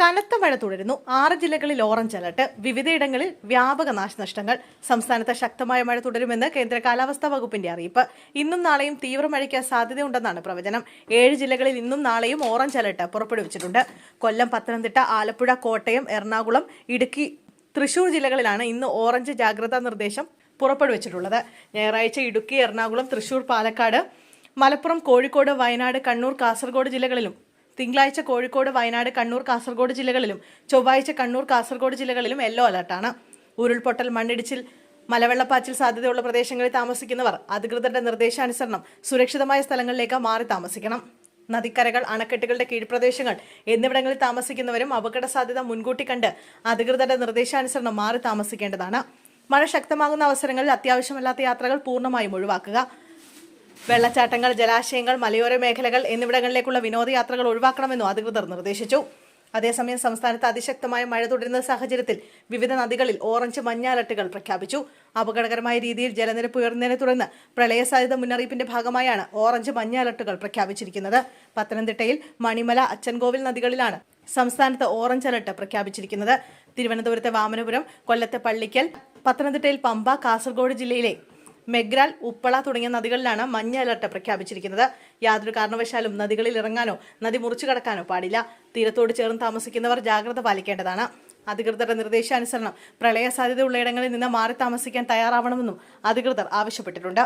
കനത്ത മഴ തുടരുന്നു. ആറ് ജില്ലകളിൽ ഓറഞ്ച് അലർട്ട്. വിവിധയിടങ്ങളിൽ വ്യാപക നാശനഷ്ടങ്ങൾ. സംസ്ഥാനത്ത് ശക്തമായ മഴ തുടരുമെന്ന് കേന്ദ്ര കാലാവസ്ഥാ വകുപ്പിന്റെ അറിയിപ്പ്. ഇന്നും നാളെയും തീവ്ര മഴയ്ക്ക് സാധ്യതയുണ്ടെന്നാണ് പ്രവചനം. ഏഴ് ജില്ലകളിൽ ഇന്നും നാളെയും ഓറഞ്ച് അലർട്ട് പുറപ്പെടുവിച്ചിട്ടുണ്ട്. കൊല്ലം പത്തനംതിട്ട ആലപ്പുഴ കോട്ടയം എറണാകുളം ഇടുക്കി തൃശൂർ ജില്ലകളിലാണ് ഇന്ന് ഓറഞ്ച് ജാഗ്രതാ നിർദ്ദേശം പുറപ്പെടുവിച്ചിട്ടുള്ളത്. ഞായറാഴ്ച ഇടുക്കി എറണാകുളം തൃശൂർ പാലക്കാട് മലപ്പുറം കോഴിക്കോട് വയനാട് കണ്ണൂർ കാസർഗോഡ് ജില്ലകളിലും തിങ്കളാഴ്ച കോഴിക്കോട് വയനാട് കണ്ണൂർ കാസർഗോഡ് ജില്ലകളിലും ചൊവ്വാഴ്ച കണ്ണൂർ കാസർഗോഡ് ജില്ലകളിലും യെല്ലോ അലർട്ടാണ്. ഉരുൾപൊട്ടൽ മണ്ണിടിച്ചിൽ മലവെള്ളപ്പാച്ചിൽ സാധ്യതയുള്ള പ്രദേശങ്ങളിൽ താമസിക്കുന്നവർ അധികൃതരുടെ നിർദ്ദേശാനുസരണം സുരക്ഷിതമായ സ്ഥലങ്ങളിലേക്ക് മാറി താമസിക്കണം. നദിക്കരകൾ അണക്കെട്ടുകളുടെ കീഴ്പ്രദേശങ്ങൾ എന്നിവിടങ്ങളിൽ താമസിക്കുന്നവരും അപകട സാധ്യത മുൻകൂട്ടി കണ്ട് അധികൃതരുടെ നിർദ്ദേശാനുസരണം മാറി താമസിക്കേണ്ടതാണ്. മഴ ശക്തമാകുന്ന അവസരങ്ങളിൽ അത്യാവശ്യമല്ലാത്ത യാത്രകൾ പൂർണമായും ഒഴിവാക്കുക. വെള്ളച്ചാട്ടങ്ങൾ ജലാശയങ്ങൾ മലയോര മേഖലകൾ എന്നിവിടങ്ങളിലേക്കുള്ള വിനോദയാത്രകൾ ഒഴിവാക്കണമെന്നും അധികൃതർ നിർദ്ദേശിച്ചു. അതേസമയം സംസ്ഥാനത്ത് അതിശക്തമായ മഴ തുടരുന്ന സാഹചര്യത്തിൽ വിവിധ നദികളിൽ ഓറഞ്ച് മഞ്ഞ അലർട്ടുകൾ പ്രഖ്യാപിച്ചു. അപകടകരമായ രീതിയിൽ ജലനിരപ്പ് ഉയർന്നതിനെ തുടർന്ന് പ്രളയ സാധ്യത മുന്നറിയിപ്പിന്റെ ഭാഗമായാണ് ഓറഞ്ച് മഞ്ഞ അലർട്ടുകൾ പ്രഖ്യാപിച്ചിരിക്കുന്നത്. പത്തനംതിട്ടയിൽ മണിമല അച്ചൻകോവിൽ നദികളിലാണ് സംസ്ഥാനത്ത് ഓറഞ്ച് അലർട്ട് പ്രഖ്യാപിച്ചിരിക്കുന്നത്. തിരുവനന്തപുരത്തെ വാമനപുരം കൊല്ലത്തെ പള്ളിക്കൽ പത്തനംതിട്ടയിൽ പമ്പ കാസർഗോഡ് ജില്ലയിലെ മെഗ്രാൽ ഉപ്പള തുടങ്ങിയ നദികളിലാണ് മഞ്ഞ അലർട്ട് പ്രഖ്യാപിച്ചിരിക്കുന്നത്. യാതൊരു കാരണവശാലും നദികളിൽ ഇറങ്ങാനോ നദി മുറിച്ചു കടക്കാനോ പാടില്ല. തീരത്തോട് ചേർന്ന് താമസിക്കുന്നവർ ജാഗ്രത പാലിക്കേണ്ടതാണ്. അധികൃതരുടെ നിർദ്ദേശാനുസരണം പ്രളയ സാധ്യതയുള്ള ഇടങ്ങളിൽ നിന്ന് മാറി താമസിക്കാൻ തയ്യാറാവണമെന്നും അധികൃതർ ആവശ്യപ്പെട്ടിട്ടുണ്ട്.